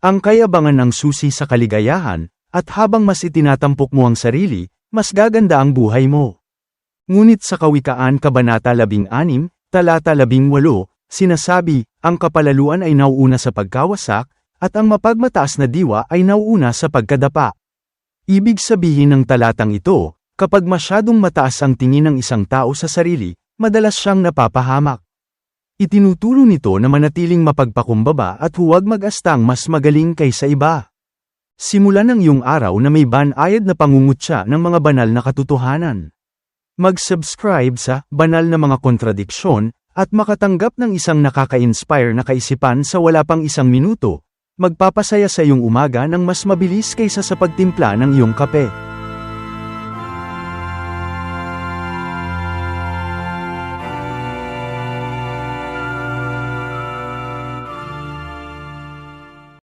Ang kayabangan ng susi sa kaligayahan, at habang mas itinatampok mo ang sarili, mas gaganda ang buhay mo. Ngunit sa Kawikaan Kabanata 16, Talata 18, sinasabi, ang kapalaluan ay nauuna sa pagkawasak, at ang mapagmataas na diwa ay nauuna sa pagkadapa. Ibig sabihin ng talatang ito, kapag masyadong mataas ang tingin ng isang tao sa sarili, madalas siyang napapahamak. Itinuturo nito na manatiling mapagpakumbaba at huwag mag-astang mas magaling kaysa iba. Simulan ng iyong araw na may banayad na pangungutya ng mga banal na katotohanan. Mag-subscribe sa Banal na Mga Kontradiksyon at makatanggap ng isang nakaka-inspire na kaisipan sa wala pang isang minuto. Magpapasaya sa iyong umaga ng mas mabilis kaysa sa pagtimpla ng iyong kape.